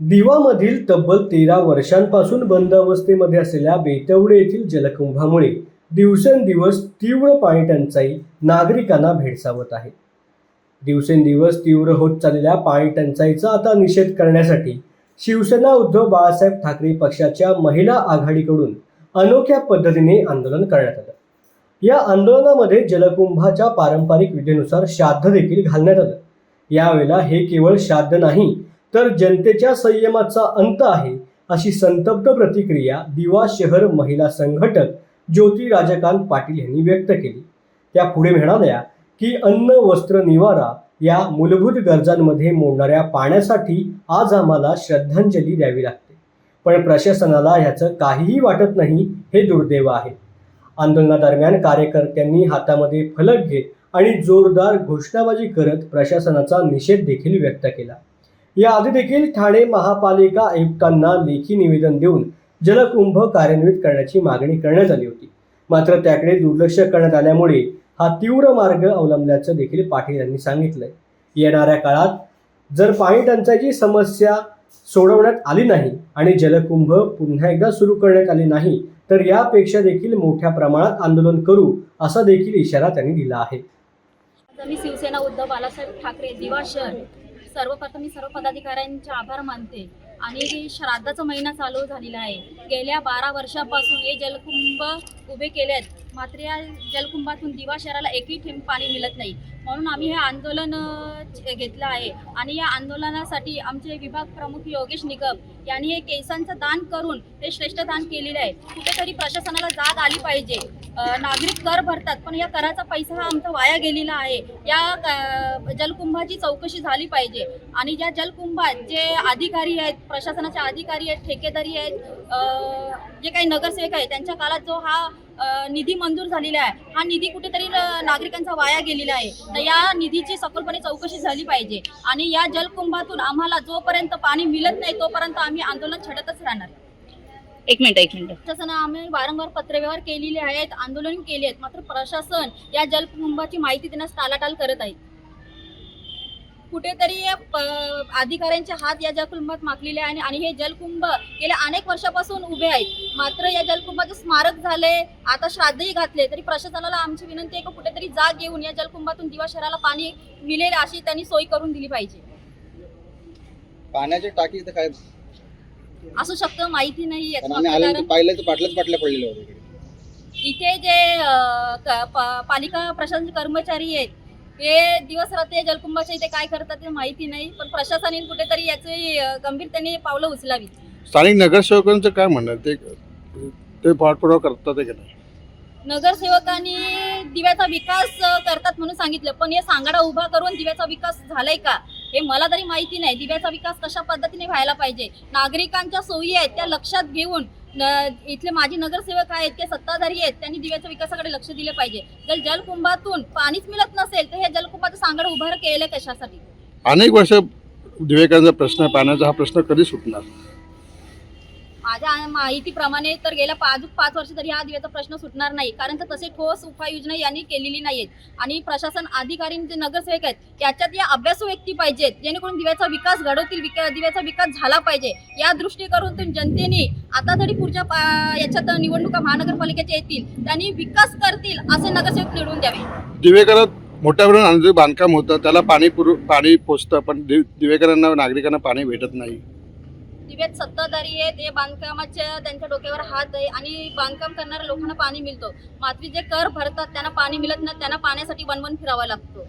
दिवामधील तब्बल तेरा वर्षांपासून बंद अवस्थेमध्ये असलेल्या बेतवडे येथील जलकुंभामुळे दिवसेंदिवस तीव्र पाणी टंचाई नागरिकांना भेडसावत आहे. दिवसेंदिवस तीव्र होत चाललेल्या पाणी टंचाईचा आता निषेध करण्यासाठी शिवसेना उद्धव बाळासाहेब ठाकरे पक्षाच्या महिला आघाडीकडून अनोख्या पद्धतीने आंदोलन करण्यात आलं. या आंदोलनामध्ये जलकुंभाच्या पारंपरिक विधीनुसार श्राद्ध देखील घालण्यात आलं. यावेळेला हे केवळ श्राद्ध नाही तर जनतेच्या संयमाचा अंत आहे अशी संतप्त प्रतिक्रिया दिवा शहर महिला संघटक ज्योती राजकांत पाटील यांनी व्यक्त केली. त्या पुढे म्हणाल्या की अन्न वस्त्र निवारा या मूलभूत गरजांमध्ये मोडणाऱ्या पाण्यासाठी आज आम्हाला श्रद्धांजली द्यावी लागते. पण प्रशासनाला ह्याचं काहीही वाटत नाही हे दुर्दैव आहे. आंदोलनादरम्यान कार्यकर्त्यांनी हातामध्ये फलक घेत आणि जोरदार घोषणाबाजी करत प्रशासनाचा निषेध देखील व्यक्त केला. याआधी देखील ठाणे महापालिका आयुक्तांना लेखी निवेदन देऊन जलकुंभ कार्यान्वित करण्याची मागणी करण्यात आली होती. मात्र त्याकडे दुर्लक्ष करण्यात आल्यामुळे हा तीव्र मार्ग अवलंबल्याचं देखील पाटील यांनी सांगितलंय. येणाऱ्या काळात जर पाणी टंचाईची समस्या सोडवण्यात आली नाही आणि जलकुंभ पुन्हा एकदा सुरू करण्यात आले नाही तर यापेक्षा देखील मोठ्या प्रमाणात आंदोलन करू असा देखील इशारा त्यांनी दिला आहे. मी शिवसेना उद्धव बालासाहेब ठाकरे दिवा शहर सर्वप्रथम मी सर्व पदाधिकाऱ्यांचे आभार मानते. आणि श्राद्धाचा महिना चालू झालेला आहे. गेल्या बारा वर्षापासून हे जलकुंभ उभे केले आहेत मात्र या जलकुंभातून दिवा शहराला एकही थेंब पाणी मिळत नाही. म्हणून आम्ही हे आंदोलन घेतलं आहे. आणि या आंदोलनासाठी आमचे विभाग प्रमुख योगेश निकम यांनी हे केसांचं दान करून हे श्रेष्ठ दान केलेलं आहे. कुठेतरी प्रशासनाला जाग आली पाहिजे. नागरिक कर भरतात पण या कराचा पैसा हा आमचा वाया गेलेला आहे. या जलकुंभाची चौकशी झाली पाहिजे. आणि ज्या जलकुंभात जे अधिकारी आहेत प्रशासनाचे अधिकारी आहेत ठेकेदारी आहेत जे काही नगरसेवक आहेत त्यांच्या काळात जो हा निधी मंजूर झालेला आहे हा निधी कुठेतरी नागरिकांचा वाया गेलेला आहे. तर या निधीची सखोलपणे चौकशी झाली पाहिजे. आणि या जलकुंभातून आम्हाला जोपर्यंत पाणी मिळत नाही तोपर्यंत आम्ही आंदोलन छडतच राहणार. एक मिनिट एक मिनिट. प्रशासना आम्ही वारंवार पत्रव्यवहार केलेले आहेत आंदोलन केले आहेत मात्र प्रशासन या जलकुंभाची माहिती देण्यास टाळाटाळ करत आहे. कुठेतरी या प- अधिकाऱ्यांचे हात या जलकुंभात माखलेले आहे आणि हे जलकुंभ गेल्या अनेक वर्षापासून उभे आहेत. मात्र या जलकुंभाचे स्मारक झाले आता श्राद्धही घातले तरी प्रशासनाला आमची विनंती आहे की कुठेतरी जाग घेऊन या जलकुंभातून दिवा शहराला पाणी मिळेल अशी त्यांनी सोय करून दिली पाहिजे. पाण्याची टाकी इथं काय असू शकतं माहिती नाही कारण आम्ही आल्यानंतर कारण पाहिलं तर बाटल्याच बाटल्या पडलेल्या होत्या इकडे इथे जे अ, क- प- पालिका प्रशासनाचे कर्मचारी आहेत ते दिवस रात्री जलकुंभाच्या इथे काय करतात ते माहिती नाही पण प्रशासनाने कुठेतरी याची अ, गंभीरतेने पावलं उचलावी स्थानिक नगरसेवकांचं काय म्हणणं आहे? ते ते पाठपुरावा करतात आहे की नाही? नगरसेवकांनी दिव्याचा विकास अ, करतात म्हणून सांगितलं पण हे सांगाडा उभा करून दिव्याचा विकास झालाय का? हे मला तरी माहिती नाही. दिव्याचा विकास कशा पद्धतीने व्हायला पाहिजे? नागरिकांच्या सोयी आहेत त्या लक्षात घेऊन इथले माजी नगरसेवक आहेत ते सत्ताधारी आहेत त्यांनी दिव्याच्या विकासाकडे लक्ष दिले पाहिजे. जर जलकुंभातून पाणीच मिळत नसेल तर हे जलकुंभाचं सांगड उभार केलं कशासाठी? अनेक वर्ष दिवेकरांचा प्रश्न पाण्याचा हा प्रश्न कधी सुटणार? माझ्या माहितीप्रमाणे तर गेल्या पाच पाच वर्ष तरी हा दिव्याचा प्रश्न सुटणार नाही. कारण तर तसे ठोस उपाययोजना यांनी केलेली नाहीत. आणि प्रशासन अधिकारी जे नगरसेवक आहेत याच्यात या अभ्यासू व्यक्ती पाहिजेत. जेणेकरून दिव्याचा विकास घडवतील विका दिव्याचा विकास झाला पाहिजे. या दृष्टीकरून जनतेने आता तरी पुढच्या पा- याच्यात निवडणुका महानगरपालिकेच्या येतील. त्यांनी विकास करतील असे नगरसेवक निवडून द्यावे. दिवेकरात मोठ्या प्रमाणात बांधकाम होतं. त्याला पाणी पुर पाणी पोचतं पण दिवेकरांना नागरिकांना पाणी भेटत नाही. दिव्यात सत्ताधारी आहेत हे बांधकामाच्या त्यांच्या डोक्यावर हात आहे आणि बांधकाम करणाऱ्या लोकांना पाणी मिळतो. मात्र जे कर भरतात त्यांना पाणी मिळत नाही त्यांना पाण्यासाठी वनवन फिरावा लागतो.